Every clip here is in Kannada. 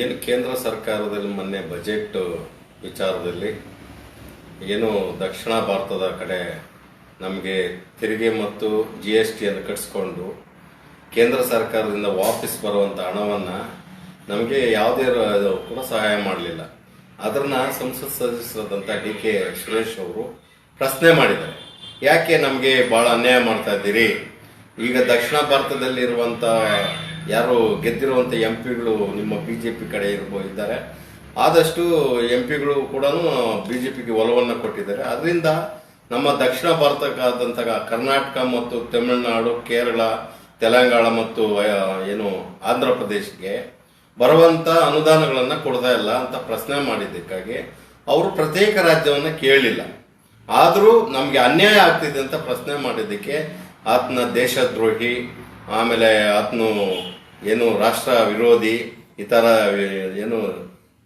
ಏನು ಕೇಂದ್ರ ಸರ್ಕಾರದಲ್ಲಿ ಮೊನ್ನೆ ಬಜೆಟ್ ವಿಚಾರದಲ್ಲಿ ಏನು ದಕ್ಷಿಣ ಭಾರತದ ಕಡೆ ನಮಗೆ ತೆರಿಗೆ ಮತ್ತು ಜಿ ಎಸ್ ಟಿಯನ್ನು ಕಟ್ಸ್ಕೊಂಡು ಕೇಂದ್ರ ಸರ್ಕಾರದಿಂದ ವಾಪಸ್ ಬರುವಂಥ ಹಣವನ್ನು ನಮಗೆ ಯಾವುದೇ ಕೂಡ ಸಹಾಯ ಮಾಡಲಿಲ್ಲ. ಅದನ್ನು ಸಂಸತ್ ಸದಸ್ಯರಾದಂಥ ಡಿ ಕೆ ಸುರೇಶ್ ಅವರು ಪ್ರಶ್ನೆ ಮಾಡಿದ್ದಾರೆ. ಯಾಕೆ ನಮಗೆ ಭಾಳ ಅನ್ಯಾಯ ಮಾಡ್ತಾ ಇದ್ದೀರಿ? ಈಗ ದಕ್ಷಿಣ ಭಾರತದಲ್ಲಿರುವಂಥ ಯಾರು ಗೆದ್ದಿರುವಂಥ ಎಂ ಪಿಗಳು ನಿಮ್ಮ ಬಿ ಜೆ ಪಿ ಕಡೆ ಇರ್ಬೋ ಇದ್ದಾರೆ. ಆದಷ್ಟು ಎಂ ಪಿಗಳು ಕೂಡ ಬಿ ಜೆ ಪಿಗೆ ಒಲವನ್ನು ಕೊಟ್ಟಿದ್ದಾರೆ. ಅದರಿಂದ ನಮ್ಮ ದಕ್ಷಿಣ ಭಾರತಕ್ಕಾದಂಥ ಕರ್ನಾಟಕ ಮತ್ತು ತಮಿಳುನಾಡು, ಕೇರಳ, ತೆಲಂಗಾಣ ಮತ್ತು ಏನು ಆಂಧ್ರ ಪ್ರದೇಶಕ್ಕೆ ಬರುವಂತ ಅನುದಾನಗಳನ್ನು ಕೊಡ್ತಾ ಇಲ್ಲ ಅಂತ ಪ್ರಶ್ನೆ ಮಾಡಿದ್ದಕ್ಕಾಗಿ ಅವರು ಪ್ರತ್ಯೇಕ ರಾಜ್ಯವನ್ನು ಕೇಳಲಿಲ್ಲ ಆದರೂ ನಮಗೆ ಅನ್ಯಾಯ ಆಗ್ತಿದೆ ಅಂತ ಪ್ರಶ್ನೆ ಮಾಡಿದ್ದಕ್ಕೆ ಆತನ ದೇಶದ್ರೋಹಿ ಆಮೇಲೆ ಆತನು ಏನು ರಾಷ್ಟ್ರ ವಿರೋಧಿ ಇತರ ಏನು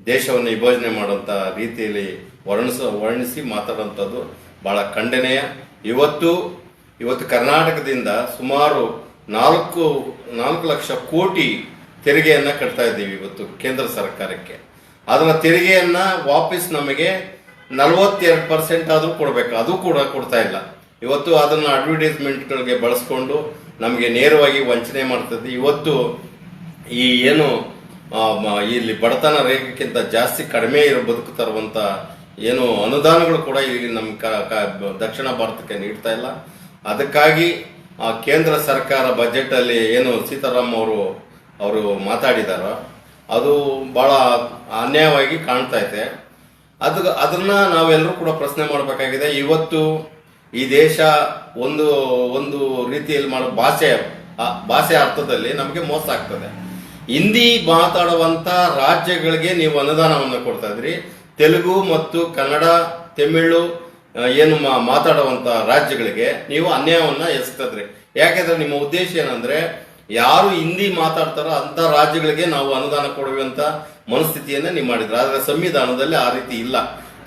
ದೇಶವನ್ನು ವಿಭಜನೆ ಮಾಡುವಂಥ ರೀತಿಯಲ್ಲಿ ವರ್ಣಿಸ, ವರ್ಣಿಸಿ ಮಾತಾಡುವಂಥದ್ದು ಬಹಳ ಖಂಡನೀಯ. ಇವತ್ತು ಇವತ್ತು ಕರ್ನಾಟಕದಿಂದ ಸುಮಾರು ನಾಲ್ಕು ನಾಲ್ಕು ಲಕ್ಷ ಕೋಟಿ ತೆರಿಗೆಯನ್ನ ಕಟ್ತಾ ಇದ್ದೀವಿ ಇವತ್ತು ಕೇಂದ್ರ ಸರ್ಕಾರಕ್ಕೆ. ಅದರ ತೆರಿಗೆಯನ್ನ ವಾಪಸ್ ನಮಗೆ ನಲವತ್ತೆರಡು ಪರ್ಸೆಂಟ್ ಆದರೂ ಕೊಡಬೇಕು. ಅದು ಕೂಡ ಕೊಡ್ತಾ ಇಲ್ಲ. ಇವತ್ತು ಅದನ್ನು ಅಡ್ವರ್ಟೈಸ್ಮೆಂಟ್ಗಳಿಗೆ ಬಳಸ್ಕೊಂಡು ನಮಗೆ ನೇರವಾಗಿ ವಂಚನೆ ಮಾಡ್ತದೆ. ಇವತ್ತು ಈ ಏನು ಇಲ್ಲಿ ಬಡತನ ರೇಖೆಗಿಂತ ಜಾಸ್ತಿ ಕಡಿಮೆ ಇರೋ ಬದುಕು ತರುವಂತ ಏನು ಅನುದಾನಗಳು ಕೂಡ ಇಲ್ಲಿ ನಮ್ಮ ದಕ್ಷಿಣ ಭಾರತಕ್ಕೆ ನೀಡ್ತಾ ಇಲ್ಲ. ಅದಕ್ಕಾಗಿ ಕೇಂದ್ರ ಸರ್ಕಾರ ಬಜೆಟ್ ಅಲ್ಲಿ ಏನು ಸೀತಾರಾಮ್ ಅವರು ಅವರು ಮಾತಾಡಿದಾರೋ, ಅದು ಬಹಳ ಅನ್ಯಾಯವಾಗಿ ಕಾಣ್ತಾ ಇದೆ. ಅದು, ಅದನ್ನ ನಾವೆಲ್ಲರೂ ಕೂಡ ಪ್ರಶ್ನೆ ಮಾಡಬೇಕಾಗಿದೆ. ಇವತ್ತು ಈ ದೇಶ ಒಂದು ಒಂದು ರೀತಿಯಲ್ಲಿ ಮಾಡೋ ಭಾಷೆ ಭಾಷೆ ಅರ್ಥದಲ್ಲಿ ನಮಗೆ ಮೋಸ ಆಗ್ತದೆ. ಹಿಂದಿ ಮಾತಾಡುವಂತ ರಾಜ್ಯಗಳಿಗೆ ನೀವು ಅನುದಾನವನ್ನು ಕೊಡ್ತಾ ಇದ್ರಿ. ತೆಲುಗು ಮತ್ತು ಕನ್ನಡ, ತಮಿಳು ಏನು ಮಾತಾಡುವಂತ ರಾಜ್ಯಗಳಿಗೆ ನೀವು ಅನ್ಯಾಯವನ್ನ ಎಸಗ್ತದ್ರಿ ಯಾಕೆಂದ್ರೆ ನಿಮ್ಮ ಉದ್ದೇಶ ಏನಂದ್ರೆ, ಯಾರು ಹಿಂದಿ ಮಾತಾಡ್ತಾರೋ ಅಂತ ರಾಜ್ಯಗಳಿಗೆ ನಾವು ಅನುದಾನ ಕೊಡುವಂತ ಮನಸ್ಥಿತಿಯನ್ನ ನೀವು ಮಾಡಿದ್ರೆ. ಆದ್ರೆ ಸಂವಿಧಾನದಲ್ಲಿ ಆ ರೀತಿ ಇಲ್ಲ.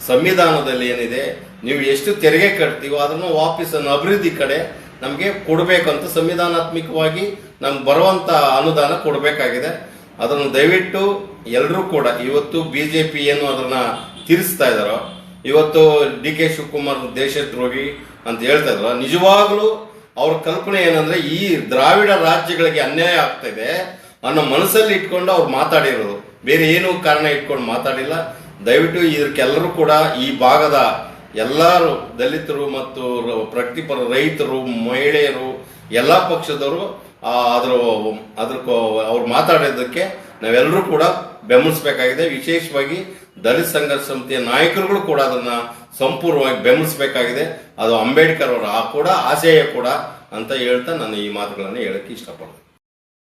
ಸಂವಿಧಾನದಲ್ಲಿ ಏನಿದೆ, ನೀವು ಎಷ್ಟು ತೆರಿಗೆ ಕಟ್ತೀವೋ ಅದನ್ನು ವಾಪಸ್ಸನ್ನು ಅಭಿವೃದ್ಧಿ ಕಡೆ ನಮಗೆ ಕೊಡಬೇಕು ಅಂತ ಸಂವಿಧಾನಾತ್ಮಕವಾಗಿ ನಮ್ಗೆ ಬರುವಂತ ಅನುದಾನ ಕೊಡಬೇಕಾಗಿದೆ. ಅದನ್ನು ದಯವಿಟ್ಟು ಎಲ್ಲರೂ ಕೂಡ, ಇವತ್ತು ಬಿ ಜೆ ಪಿ ಏನು ಅದನ್ನ ತೀರಿಸ್ತಾ ಇದ್ದಾರೋ, ಇವತ್ತು ಡಿ ಕೆ ಶಿವಕುಮಾರ್ ದೇಶದ್ರೋಹಿ ಅಂತ ಹೇಳ್ತಾ ಇದ್ರು ನಿಜವಾಗ್ಲೂ ಅವ್ರ ಕಲ್ಪನೆ ಏನಂದ್ರೆ ಈ ದ್ರಾವಿಡ ರಾಜ್ಯಗಳಿಗೆ ಅನ್ಯಾಯ ಆಗ್ತಾ ಇದೆ ಅನ್ನೋ ಮನಸ್ಸಲ್ಲಿ ಇಟ್ಕೊಂಡು ಅವ್ರು ಮಾತಾಡಿರೋದು. ಬೇರೆ ಏನೂ ಕಾರಣ ಇಟ್ಕೊಂಡು ಮಾತಾಡಿಲ್ಲ. ದಯವಿಟ್ಟು ಇದಕ್ಕೆಲ್ಲರೂ ಕೂಡ ಈ ಭಾಗದ ಎಲ್ಲರೂ ದಲಿತರು ಮತ್ತು ಪ್ರಗತಿಪರ ರೈತರು, ಮಹಿಳೆಯರು, ಎಲ್ಲ ಪಕ್ಷದವರು ಅದ್ರ ಅದ್ರ ಅವ್ರು ಮಾತಾಡೋದಕ್ಕೆ ನಾವೆಲ್ಲರೂ ಕೂಡ ಬೆಂಬಲಿಸಬೇಕಾಗಿದೆ. ವಿಶೇಷವಾಗಿ ದಲಿತ ಸಂಘರ್ಷ ಸಮಿತಿಯ ನಾಯಕರುಗಳು ಕೂಡ ಅದನ್ನ ಸಂಪೂರ್ಣವಾಗಿ ಬೆಂಬಲಿಸಬೇಕಾಗಿದೆ. ಅದು ಅಂಬೇಡ್ಕರ್ ಅವರ ಆ ಕೂಡ ಆಶಯ ಕೂಡ ಅಂತ ಹೇಳ್ತಾ ನಾನು ಈ ಮಾತುಗಳನ್ನು ಹೇಳಕ್ಕೆ ಇಷ್ಟಪಡ್ತೀನಿ.